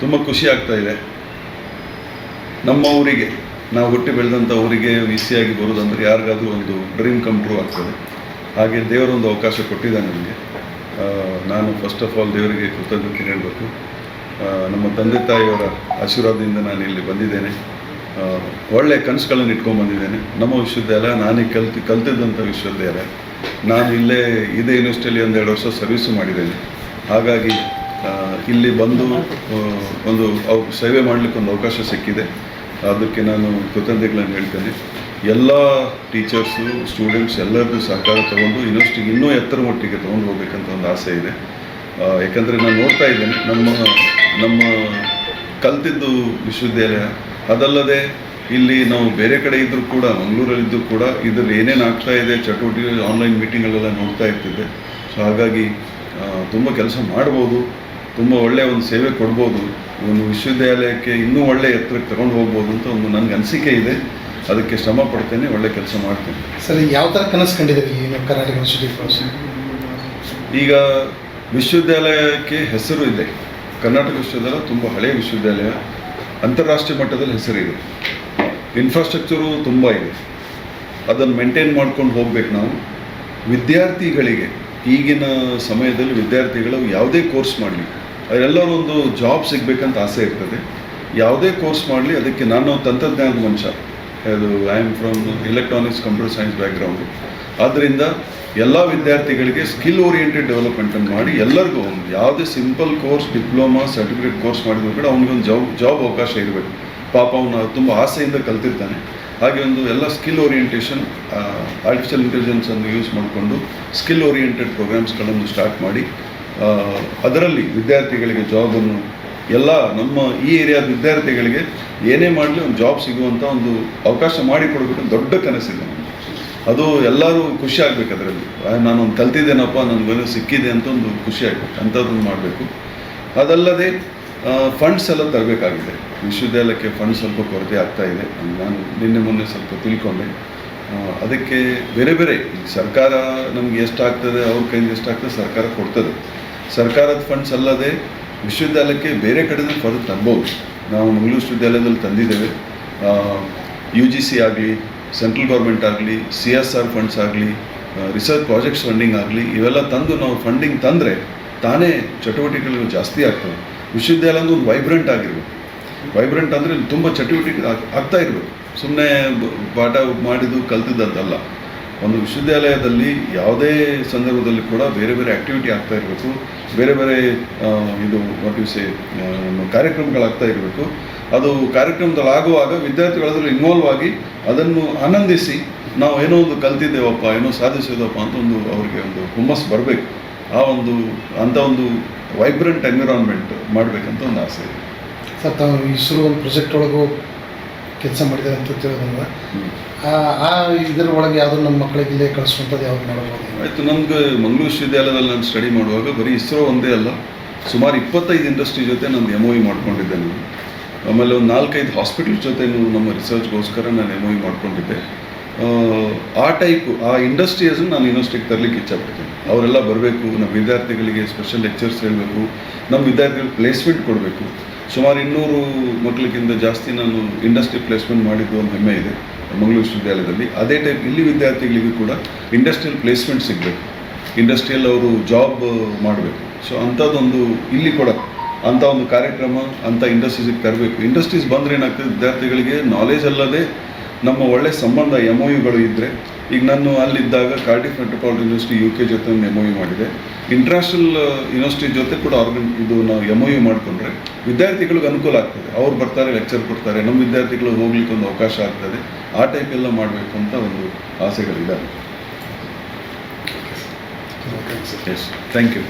ತುಂಬ ಖುಷಿ ಆಗ್ತಾ ಇದೆ. ನಮ್ಮ ಊರಿಗೆ ನಾವು ಹುಟ್ಟಿ ಬೆಳೆದಂಥ ಊರಿಗೆ ಆಗಿ ಬರೋದಂದ್ರೆ ಯಾರಿಗಾದ್ರೂ ಒಂದು ಡ್ರೀಮ್ ಕಮ್ ಆಗ್ತದೆ. ಹಾಗೆ ದೇವರೊಂದು ಅವಕಾಶ ಕೊಟ್ಟಿದ್ದಾನೆ ನನಗೆ ಆ, ನಾನು ಫಸ್ಟ್ ಆಫ್ ಆಲ್ ದೇವರಿಗೆ ಕೃತಜ್ಞತೆ ಹೇಳಬೇಕು. ನಮ್ಮ ತಂದೆ ತಾಯಿಯವರ ಆಶೀರ್ವಾದದಿಂದ ನಾನು ಇಲ್ಲಿ ಬಂದಿದ್ದೇನೆ. ಒಳ್ಳೆ ಕನಸುಗಳನ್ನು ಇಟ್ಕೊಂಡು ಬಂದಿದ್ದೇನೆ. ನಮ್ಮ ವಿಶ್ವವಿದ್ಯಾಲಯ, ನಾನೇ ಕಲ್ತು, ಕಲ್ತಿದ್ದಂಥ ವಿಶ್ವವಿದ್ಯಾಲಯ. ನಾನು ಇಲ್ಲೇ ಇದೇ ಯೂನಿವರ್ಸಿಟಿಯಲ್ಲಿ ಒಂದೆರಡು ವರ್ಷ ಸರ್ವಿಸ್ ಮಾಡಿದ್ದೇನೆ. ಹಾಗಾಗಿ ಇಲ್ಲಿ ಬಂದು ಒಂದು ಅವ್, ಸೇವೆ ಮಾಡಲಿಕ್ಕೆ ಒಂದು ಅವಕಾಶ ಸಿಕ್ಕಿದೆ. ಅದಕ್ಕೆ ನಾನು ಕೃತಜ್ಞತೆಗಳನ್ನು ಹೇಳ್ತೇನೆ. ಎಲ್ಲ ಟೀಚರ್ಸು ಸ್ಟೂಡೆಂಟ್ಸ್ ಎಲ್ಲರದ್ದು ಸಹಕಾರ ತಗೊಂಡು ಯೂನಿವರ್ಸಿಟಿಗೆ ಇನ್ನೂ ಎತ್ತರ ಮಟ್ಟಿಗೆ ತೊಗೊಂಡು ಹೋಗ್ಬೇಕಂತ ಒಂದು ಆಸೆ ಇದೆ. ಯಾಕಂದರೆ ನಾನು ನೋಡ್ತಾ ಇದ್ದೇನೆ, ನಮ್ಮ ನಮ್ಮ ಕಲ್ತಿದ್ದು ವಿಶ್ವವಿದ್ಯಾಲಯ, ಅದಲ್ಲದೆ ಇಲ್ಲಿ ನಾವು ಬೇರೆ ಕಡೆ ಇದ್ದರೂ ಕೂಡ ಮಂಗಳೂರಲ್ಲಿದ್ದರೂ ಕೂಡ ಇದರಲ್ಲಿ ಏನೇನು ಆಗ್ತಾ ಇದೆ, ಚಟುವಟಿಕೆ ಆನ್ಲೈನ್ ಮೀಟಿಂಗಲ್ಲೆಲ್ಲ ನೋಡ್ತಾ ಇರ್ತಿದ್ದೆ. ಸೊ ಹಾಗಾಗಿ ತುಂಬ ಕೆಲಸ ಮಾಡ್ಬೋದು, ತುಂಬ ಒಳ್ಳೆಯ ಒಂದು ಸೇವೆ ಕೊಡ್ಬೋದು, ಒಂದು ವಿಶ್ವವಿದ್ಯಾಲಯಕ್ಕೆ ಇನ್ನೂ ಒಳ್ಳೆಯ ಎತ್ತರಕ್ಕೆ ತಗೊಂಡು ಹೋಗ್ಬೋದು ಅಂತ ಒಂದು ನನಗೆ ಅನಿಸಿಕೆ ಇದೆ. ಅದಕ್ಕೆ ಶ್ರಮ ಪಡ್ತೇನೆ ಒಳ್ಳೆ ಕೆಲಸ ಮಾಡ್ತೇನೆ. ಸರ್ ಯಾವ ಥರ ಕನಸು ಕಂಡಿದ್ದೀರಿ ಈ ನೀವು ಕರ್ನಾಟಕ ಯೂನಿವರ್ಸಿಟಿ ಈಗ ವಿಶ್ವವಿದ್ಯಾಲಯಕ್ಕೆ ಹೆಸರು ಇದೆ. ಕರ್ನಾಟಕ ವಿಶ್ವವಿದ್ಯಾಲಯ ತುಂಬ ಹಳೆಯ ವಿಶ್ವವಿದ್ಯಾಲಯ. ಅಂತಾರಾಷ್ಟ್ರೀಯ ಮಟ್ಟದಲ್ಲಿ ಹೆಸರಿದೆ. ಇನ್ಫ್ರಾಸ್ಟ್ರಕ್ಚರು ತುಂಬ ಇದೆ. ಅದನ್ನು ಮೇಂಟೈನ್ ಮಾಡ್ಕೊಂಡು ಹೋಗ್ಬೇಕು ನಾವು. ವಿದ್ಯಾರ್ಥಿಗಳಿಗೆ ಈಗಿನ ಸಮಯದಲ್ಲಿ ವಿದ್ಯಾರ್ಥಿಗಳು ಯಾವುದೇ ಕೋರ್ಸ್ ಮಾಡಲಿ. ಅವರೆಲ್ಲರೂ ಒಂದು ಜಾಬ್ ಸಿಗಬೇಕಂತ ಆಸೆ ಇರ್ತದೆ. ಯಾವುದೇ ಕೋರ್ಸ್ ಮಾಡಲಿ ಅದಕ್ಕೆ ನಾನು ತಂತ್ರಜ್ಞಾನದ ಮನುಷ್ಯ. ಅದು I am from electronics computer science background ಆದ್ದರಿಂದ ಎಲ್ಲ ವಿದ್ಯಾರ್ಥಿಗಳಿಗೆ ಸ್ಕಿಲ್ ಓರಿಯೆಂಟೆಡ್ ಡೆವಲಪ್ಮೆಂಟನ್ನು ಮಾಡಿ ಎಲ್ಲರಿಗೂ ಒಂದು ಯಾವುದೇ simple course diploma certificate course ಮಾಡಿದ್ರು ಕೂಡ ಅವನಿಗೊಂದು ಜಾಬ್ ಜಾಬ್ ಅವಕಾಶ ಇರಬೇಕು. ಪಾಪ ಅವನು ತುಂಬ ಆಸೆಯಿಂದ ಕಲ್ತಿರ್ತಾನೆ. ಹಾಗೆ ಒಂದು ಎಲ್ಲ ಸ್ಕಿಲ್ ಓರಿಯೆಂಟೇಷನ್ ಆರ್ಟಿಫಿಷಿಯಲ್ ಇಂಟೆಲಿಜೆನ್ಸನ್ನು ಯೂಸ್ ಮಾಡಿಕೊಂಡು ಸ್ಕಿಲ್ ಓರಿಯೆಂಟೆಡ್ ಪ್ರೋಗ್ರಾಮ್ಸ್ಗಳನ್ನು ಸ್ಟಾರ್ಟ್ ಮಾಡಿ ಅದರಲ್ಲಿ ವಿದ್ಯಾರ್ಥಿಗಳಿಗೆ ಜಾಬನ್ನು ಎಲ್ಲ ನಮ್ಮ ಈ ಏರಿಯಾದ ವಿದ್ಯಾರ್ಥಿಗಳಿಗೆ ಏನೇ ಮಾಡಲಿ ಒಂದು ಜಾಬ್ ಸಿಗುವಂಥ ಒಂದು ಅವಕಾಶ ಮಾಡಿಕೊಡ್ಬೇಕು ದೊಡ್ಡ ಕನಸಿದೆ. ನನಗೆ. ಅದು ಎಲ್ಲರೂ ಖುಷಿ ಆಗಬೇಕು ಅದರಲ್ಲಿ. ನಾನೊಂದು ಕಲ್ತಿದ್ದೇನಪ್ಪ ಬೆಲೆ ಸಿಕ್ಕಿದೆ ಅಂತ ಒಂದು ಖುಷಿ ಆಗಬೇಕು. ಅಂಥದ್ದನ್ನು ಮಾಡಬೇಕು. ಅದಲ್ಲದೆ ಫಂಡ್ಸ್ ಎಲ್ಲ ತರಬೇಕಾಗಿದೆ. ವಿಶ್ವವಿದ್ಯಾಲಯಕ್ಕೆ ಫಂಡ್ ಸ್ವಲ್ಪ ಕೊರತೆ ಆಗ್ತಾ ಇದೆ. ನಾನು ನಿನ್ನೆ ಮೊನ್ನೆ ಸ್ವಲ್ಪ ತಿಳ್ಕೊಂಡೆ. ಅದಕ್ಕೆ ಬೇರೆ ಬೇರೆ ಸರ್ಕಾರ ನಮ್ಗೆ ಎಷ್ಟಾಗ್ತದೆ, ಅವ್ರ ಕೈಯಿಂದ ಎಷ್ಟಾಗ್ತದೆ ಸರ್ಕಾರ ಕೊಡ್ತದೆ. ಸರ್ಕಾರದ ಫಂಡ್ಸ್ ಅಲ್ಲದೆ ವಿಶ್ವವಿದ್ಯಾಲಯಕ್ಕೆ ಬೇರೆ ಕಡೆನೂ ಫಂಡ್ ತರ್ಬೋದು. ನಾವು ಮಂಗಳೂರು ವಿಶ್ವವಿದ್ಯಾಲಯದಲ್ಲಿ ತಂದಿದ್ದೇವೆ. ಯು ಜಿ ಸಿ ಆಗಲಿ ಸೆಂಟ್ರಲ್ ಗೌರ್ಮೆಂಟ್ ಆಗಲಿ ಸಿ ಎಸ್ ಆರ್ ಫಂಡ್ಸ್ ಆಗಲಿ ರಿಸರ್ಚ್ ಪ್ರಾಜೆಕ್ಟ್ಸ್ ಫಂಡಿಂಗ್ ಆಗಲಿ, ಇವೆಲ್ಲ ತಂದು ನಾವು ಫಂಡಿಂಗ್ ತಂದರೆ ತಾನೇ ಚಟುವಟಿಕೆಗಳು ಜಾಸ್ತಿ ಆಗ್ತವೆ. ವಿಶ್ವವಿದ್ಯಾಲಯ ಒಂದು ವೈಬ್ರೆಂಟ್ ಆಗಿರ್ಬೇಕು. ವೈಬ್ರೆಂಟ್ ಅಂದರೆ ತುಂಬ ಚಟುವಟಿಕೆ ಆಗ್- ಆಗ್ತಾ ಇರಬೇಕು. ಸುಮ್ಮನೆ ಪಾಠ ಮಾಡಿದ್ದು ಕಲ್ತಿದ್ದದ್ದಲ್ಲ. ಒಂದು ವಿಶ್ವವಿದ್ಯಾಲಯದಲ್ಲಿ ಯಾವುದೇ ಸಂದರ್ಭದಲ್ಲಿ ಕೂಡ ಬೇರೆ ಬೇರೆ ಆ್ಯಕ್ಟಿವಿಟಿ ಆಗ್ತಾ ಇರಬೇಕು. ಬೇರೆ ಬೇರೆ ಇದು ಸೇ ಕಾರ್ಯಕ್ರಮಗಳಾಗ್ತಾ ಇರಬೇಕು. ಅದು ವಿದ್ಯಾರ್ಥಿಗಳು ಅದರಲ್ಲಿ ಇನ್ವಾಲ್ವ್ ಆಗಿ ಅದನ್ನು ಆನಂದಿಸಿ ನಾವು ಏನೋ ಒಂದು ಕಲ್ತಿದ್ದೇವಪ್ಪ, ಏನೋ ಸಾಧಿಸಿದಪ್ಪ ಅಂತ ಒಂದು ಅವರಿಗೆ ಒಂದು ಹುಮ್ಮಸ್ಸು ಬರಬೇಕು. ಆ ಒಂದು ಅಂಥ ಒಂದು ವೈಬ್ರೆಂಟ್ ಎನ್ವಿರಾನ್ಮೆಂಟ್ ಮಾಡಬೇಕಂತ ಒಂದು ಆಸೆ ಇದೆ. ಸರ್, ತಾವು ಇಸ್ರೋ ಒಂದು ಪ್ರಾಜೆಕ್ಟ್ ಒಳಗೂ ಕೆಲಸ ಮಾಡಿದ್ದಾರೆ ಅಂತ ತಿಳಿದಂಗೆ. ಆ ಇದರ ಒಳಗೆ ಯಾವುದೋ ನಮ್ಮ ಮಕ್ಕಳಿಗೆ ಇಲ್ಲೇ ಕಳಿಸುವಂಥದ್ದು ಯಾವ್ದು ಮಾಡಬಹುದು ಆಯಿತು ನಮ್ಗೆ ಮಂಗಳೂರು ವಿಶ್ವವಿದ್ಯಾಲಯದಲ್ಲಿ ನಾನು ಸ್ಟಡಿ ಮಾಡುವಾಗ ಬರೀ ಇಸ್ರೋ ಒಂದೇ ಅಲ್ಲ ಸುಮಾರು ಇಪ್ಪತ್ತೈದು ಇಂಡಸ್ಟ್ರಿ ಜೊತೆ ನಾನು ಎಂ ಒ ಮಾಡ್ಕೊಂಡಿದ್ದೆ ನಾನು. ಆಮೇಲೆ ಒಂದು ನಾಲ್ಕೈದು ಹಾಸ್ಪಿಟಲ್ ಜೊತೆ ನಮ್ಮ ರಿಸರ್ಚ್ಗೋಸ್ಕರ ನಾನು ಎಂ ಒ ಮಾಡ್ಕೊಂಡಿದ್ದೆ. ಆ, ಟೈಪು ಆ ಇಂಡಸ್ಟ್ರೀಸ್ ನಾನು ಯೂನಿವರ್ಸಿಟಿಗೆ ತರಲಿಕ್ಕೆ ಪಡ್ತೀನಿ ಅವರೆಲ್ಲ ಬರಬೇಕು ನಮ್ಮ ವಿದ್ಯಾರ್ಥಿಗಳಿಗೆ ಸ್ಪೆಷಲ್ ಲೆಕ್ಚರ್ಸ್ ಹೇಳಬೇಕು ನಮ್ಮ ವಿದ್ಯಾರ್ಥಿಗಳಿಗೆ ಪ್ಲೇಸ್ಮೆಂಟ್ ಕೊಡಬೇಕು. ಸುಮಾರು ಇನ್ನೂರು ಮಕ್ಕಳಿಗಿಂತ ಜಾಸ್ತಿ ನಾನು ಇಂಡಸ್ಟ್ರಿ ಪ್ಲೇಸ್ಮೆಂಟ್ ಮಾಡಿದ್ದು ಒಂದು ಹೆಮ್ಮೆ ಇದೆ ಮಂಗಳೂರು ವಿಶ್ವವಿದ್ಯಾಲಯದಲ್ಲಿ. ಅದೇ ಟೈಪ್ ಇಲ್ಲಿ ವಿದ್ಯಾರ್ಥಿಗಳಿಗೂ ಕೂಡ ಇಂಡಸ್ಟ್ರಿಯಲ್ ಪ್ಲೇಸ್ಮೆಂಟ್ ಸಿಗಬೇಕು. ಇಂಡಸ್ಟ್ರಿಯಲ್ ಅವರು ಜಾಬ್ ಮಾಡಬೇಕು. ಸೊ ಅಂಥದ್ದೊಂದು ಇಲ್ಲಿ ಕೂಡ ಅಂಥ ಒಂದು ಕಾರ್ಯಕ್ರಮ ಅಂಥ ಇಂಡಸ್ಟ್ರೀಸಿಗೆ ತರಬೇಕು. ಇಂಡಸ್ಟ್ರೀಸ್ ಬಂದರೆ ಏನಾಗ್ತದೆ, ವಿದ್ಯಾರ್ಥಿಗಳಿಗೆ ನಾಲೆಜ್ ಅಲ್ಲದೆ ನಮ್ಮ ಒಳ್ಳೆ ಸಂಬಂಧ ಎಂ ಒ ಯುಗಳು ಇದ್ದರೆ ಈಗ ನಾನು ಅಲ್ಲಿದ್ದಾಗ Cardiff metropolitan university U K ಜೊತೆ ಒಂದು ಎಂ ಒ ಯು ಮಾಡಿದೆ. ಇಂಟರ್ನ್ಯಾಷನಲ್ ಯೂನಿವರ್ಸಿಟಿ ಜೊತೆ ಕೂಡ ಆರ್ಗನ್ ಇದು ನಾವು ಎಂ ಒ ಯು ಮಾಡಿಕೊಂಡ್ರೆ ವಿದ್ಯಾರ್ಥಿಗಳಿಗೆ ಅನುಕೂಲ ಆಗ್ತದೆ. ಅವ್ರು ಬರ್ತಾರೆ ಲೆಕ್ಚರ್ ಕೊಡ್ತಾರೆ. ನಮ್ಮ ವಿದ್ಯಾರ್ಥಿಗಳು ಹೋಗ್ಲಿಕ್ಕೆ ಒಂದು ಅವಕಾಶ ಆಗ್ತದೆ. ಆ ಟೈಪ್ ಎಲ್ಲ ಮಾಡಬೇಕು ಅಂತ ಒಂದು ಆಸೆಗಳಿದ್ದಾವೆ. Yes thank you